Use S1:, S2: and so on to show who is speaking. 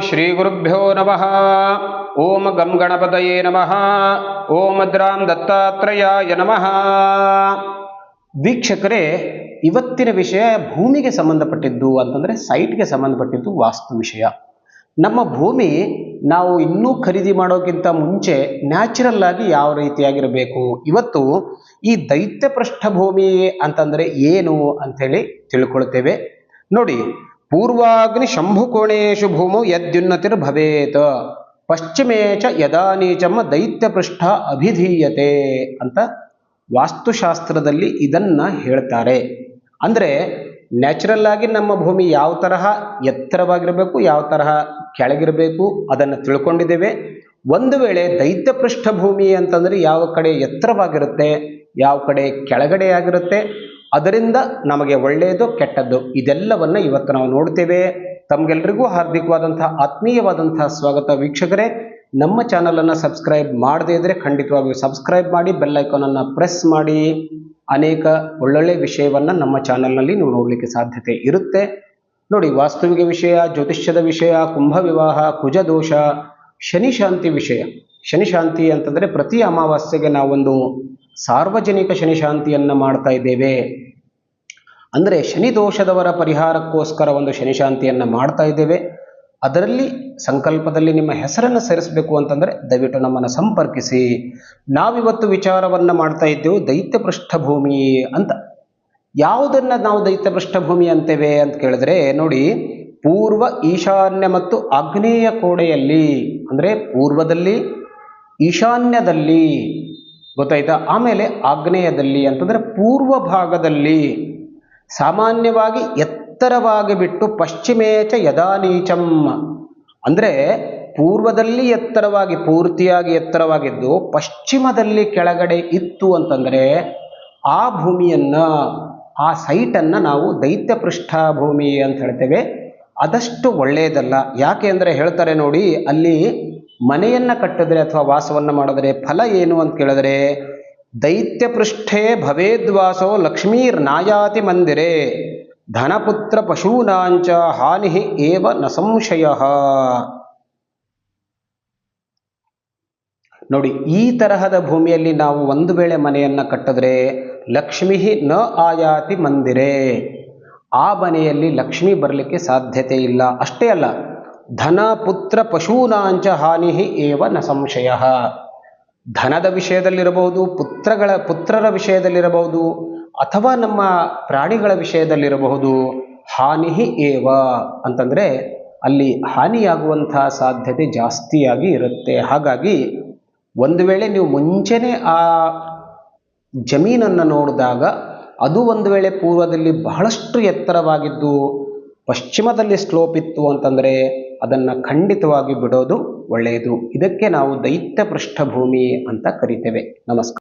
S1: ಶ್ರೀ ಗುರುಭ್ಯೋ ನಮಃ. ಓಂ ಗಂ ಗಣಪತಯೇ ನಮಃ. ಓಂ ಅದ್ರಾಂ ದತ್ತಾತ್ರೇಯಾಯ ನಮಃ. ವೀಕ್ಷಕರೇ, ಇವತ್ತಿನ ವಿಷಯ ಭೂಮಿಗೆ ಸಂಬಂಧಪಟ್ಟಿದ್ದು ಅಂತಂದ್ರೆ ಸೈಟ್ಗೆ ಸಂಬಂಧಪಟ್ಟಿದ್ದು ವಾಸ್ತು ವಿಷಯ. ನಮ್ಮ ಭೂಮಿ ನಾವು ಇನ್ನೂ ಖರೀದಿ ಮಾಡೋಕ್ಕಿಂತ ಮುಂಚೆ ನ್ಯಾಚುರಲ್ ಆಗಿ ಯಾವ ರೀತಿಯಾಗಿರಬೇಕು? ಇವತ್ತು ಈ ದೈತ್ಯ ಪೃಷ್ಠಭೂಮಿ ಅಂತಂದ್ರೆ ಏನು ಅಂಥೇಳಿ ತಿಳ್ಕೊಳ್ತೇವೆ. ನೋಡಿ ಪೂರ್ವಾಗ್ನಿ ಶಂಭುಕೋಣೇಶು ಭೂಮು ಯದ್ಯುನ್ನತಿರ್ ಭವೇತ್. ಪಶ್ಚಿಮೇ ಚ ಯದಾ ನೀಚಮ್ಮ ದೈತ್ಯ ಪೃಷ್ಠ ಅಭಿಧೀಯತೆ ಅಂತ ವಾಸ್ತುಶಾಸ್ತ್ರದಲ್ಲಿ ಇದನ್ನ ಹೇಳ್ತಾರೆ. ಅಂದರೆ ನ್ಯಾಚುರಲ್ ಆಗಿ ನಮ್ಮ ಭೂಮಿ ಯಾವ ತರಹ, ಎತ್ತರವಾಗಿರಬೇಕು, ಯಾವ ತರಹ ಕೆಳಗಿರಬೇಕು ಅದನ್ನು ತಿಳ್ಕೊಂಡಿದ್ದೇವೆ. ಒಂದು ವೇಳೆ ದೈತ್ಯ ಪೃಷ್ಠಭೂಮಿ ಅಂತಂದರೆ ಯಾವ ಕಡೆ ಎತ್ತರವಾಗಿರುತ್ತೆ, ಯಾವ ಕಡೆ ಕೆಳಗಡೆ ಆಗಿರುತ್ತೆ ಅದರಿಂದ ನಮಗೆ ಒಳ್ಳೆಯದು ಕೆಟ್ಟದ್ದು ಇದೆಲ್ಲವನ್ನು ಇವತ್ತು ನಾವು ನೋಡ್ತೇವೆ. ತಮಗೆಲ್ರಿಗೂ ಹಾರ್ದಿಕವಾದಂತಹ ಆತ್ಮೀಯವಾದಂತಹ ಸ್ವಾಗತ ವೀಕ್ಷಕರೇ. ನಮ್ಮ ಚಾನಲನ್ನು ಸಬ್ಸ್ಕ್ರೈಬ್ ಮಾಡದೇ ಇದ್ರೆ ಖಂಡಿತವಾಗಿಯೂ ಸಬ್ಸ್ಕ್ರೈಬ್ ಮಾಡಿ, ಬೆಲ್ ಐಕಾನನ್ನು ಪ್ರೆಸ್ ಮಾಡಿ. ಅನೇಕ ಒಳ್ಳೊಳ್ಳೆ ವಿಷಯವನ್ನ ನಮ್ಮ ಚಾನಲ್ನಲ್ಲಿ ನೀವು ನೋಡಲಿಕ್ಕೆ ಸಾಧ್ಯತೆ ಇರುತ್ತೆ. ನೋಡಿ ವಾಸ್ತವಿಕ ವಿಷಯ, ಜ್ಯೋತಿಷ್ಯದ ವಿಷಯ ಕುಂಭ ವಿವಾಹ ಕುಜ ದೋಷ ಶನಿ ಶಾಂತಿ ವಿಷಯ. ಶನಿಶಾಂತಿ ಅಂತಂದ್ರೆ ಪ್ರತಿ ಅಮಾವಾಸ್ಯೆಗೆ ನಾವೊಂದು ಸಾರ್ವಜನಿಕ ಶನಿಶಾಂತಿಯನ್ನು ಮಾಡ್ತಾ ಇದ್ದೇವೆ. ಅಂದರೆ ಶನಿ ದೋಷದವರ ಪರಿಹಾರಕ್ಕೋಸ್ಕರ ಒಂದು ಶನಿಶಾಂತಿಯನ್ನು ಮಾಡ್ತಾ ಇದ್ದೇವೆ. ಅದರಲ್ಲಿ ಸಂಕಲ್ಪದಲ್ಲಿ ನಿಮ್ಮ ಹೆಸರನ್ನು ಸೇರಿಸಬೇಕು ಅಂತಂದರೆ ದಯವಿಟ್ಟು ನಮ್ಮನ್ನು ಸಂಪರ್ಕಿಸಿ. ನಾವಿವತ್ತು ವಿಚಾರವನ್ನು ಮಾಡ್ತಾ ಇದ್ದೇವೆ, ದೈತ್ಯ ಪೃಷ್ಠಭೂಮಿ ಅಂತ. ಯಾವುದನ್ನು ನಾವು ದೈತ್ಯ ಪೃಷ್ಠಭೂಮಿ ಅಂತೇವೆ ಅಂತ ಕೇಳಿದ್ರೆ ನೋಡಿ, ಪೂರ್ವ ಈಶಾನ್ಯ ಮತ್ತು ಆಗ್ನೇಯ ಕೋಣೆಯಲ್ಲಿ, ಅಂದರೆ ಪೂರ್ವದಲ್ಲಿ, ಈಶಾನ್ಯದಲ್ಲಿ ಗೊತ್ತಾಯ್ತಾ? ಆಮೇಲೆ ಆಗ್ನೇಯದಲ್ಲಿ ಅಂತಂದರೆ ಪೂರ್ವ ಭಾಗದಲ್ಲಿ ಸಾಮಾನ್ಯವಾಗಿ ಎತ್ತರವಾಗಿ ಬಿಟ್ಟು ಪಶ್ಚಿಮೇಚ ಯದಾನೀಚಂ. ಅಂದರೆ ಪೂರ್ವದಲ್ಲಿ ಎತ್ತರವಾಗಿ, ಪೂರ್ತಿಯಾಗಿ ಎತ್ತರವಾಗಿದ್ದು ಪಶ್ಚಿಮದಲ್ಲಿ ಕೆಳಗಡೆ ಇತ್ತು ಅಂತಂದರೆ ಆ ಭೂಮಿಯನ್ನು, ಆ ಸೈಟನ್ನು ನಾವು ದೈತ್ಯ ಪೃಷ್ಠಭೂಮಿ ಅಂತ ಹೇಳ್ತೇವೆ. ಅದಷ್ಟು ಒಳ್ಳೆಯದಲ್ಲ ಯಾಕೆ ಅಂದರೆ ಹೇಳ್ತಾರೆ ನೋಡಿ, ಅಲ್ಲಿ ಮನೆಯನ್ನ ಕಟ್ಟಿದ್ರೆ ಅಥವಾ ವಾಸವನ್ನ ಮಾಡಿದ್ರೆ ಫಲ ಏನು ಅಂತ ಕೇಳಿದ್ರೆ ದೈತ್ಯ ಪೃಷ್ಠೆ ಭವೇದ್ವಾಸೋ ಲಕ್ಷ್ಮೀರ್ ನಾಯಾತಿ ಮಂದಿರೆ, ಧನಪುತ್ರ ಪಶೂನಾಂಚ ಹಾನಿ ಏವ ನ ಸಂಶಯ. ನೋಡಿ, ಈ ತರಹದ ಭೂಮಿಯಲ್ಲಿ ನಾವು ಒಂದು ವೇಳೆ ಮನೆಯನ್ನ ಕಟ್ಟಿದ್ರೆ ಲಕ್ಷ್ಮಿ ನ ಆಯಾತಿ ಮಂದಿರೆ, ಆ ಮನೆಯಲ್ಲಿ ಲಕ್ಷ್ಮಿ ಬರಲಿಕ್ಕೆ ಸಾಧ್ಯತೆ ಇಲ್ಲ. ಅಷ್ಟೇ ಅಲ್ಲ ಧನ ಪುತ್ರ ಪಶೂನಾಂಚ ಹಾನಿ ಏವ ನ ಸಂಶಯ. ಧನದ ವಿಷಯದಲ್ಲಿರಬಹುದು, ಪುತ್ರಗಳ, ಪುತ್ರರ ವಿಷಯದಲ್ಲಿರಬಹುದು, ಅಥವಾ ನಮ್ಮ ಪ್ರಾಣಿಗಳ ವಿಷಯದಲ್ಲಿರಬಹುದು ಹಾನಿ ಏವ ಅಂತಂದರೆ ಅಲ್ಲಿ ಹಾನಿಯಾಗುವಂತಹ ಸಾಧ್ಯತೆ ಜಾಸ್ತಿಯಾಗಿ ಇರುತ್ತೆ. ಹಾಗಾಗಿ ಒಂದು ವೇಳೆ ನೀವು ಮುಂಚೆನೆ ಆ ಜಮೀನನ್ನು ನೋಡಿದಾಗ ಅದು ಒಂದು ವೇಳೆ ಪೂರ್ವದಲ್ಲಿ ಬಹಳಷ್ಟು ಎತ್ತರವಾಗಿದ್ದು ಪಶ್ಚಿಮದಲ್ಲಿ ಸ್ಲೋಪ್ ಇತ್ತು ಅಂತಂದರೆ ಅದನ್ನು ಖಂಡಿತವಾಗಿ ಬಿಡೋದು ಒಳ್ಳೆಯದು. ಇದಕ್ಕೆ ನಾವು ದೈತ್ಯ ಪೃಷ್ಠಭೂಮಿ ಅಂತ ಕರಿತೇವೆ. ನಮಸ್ಕಾರ.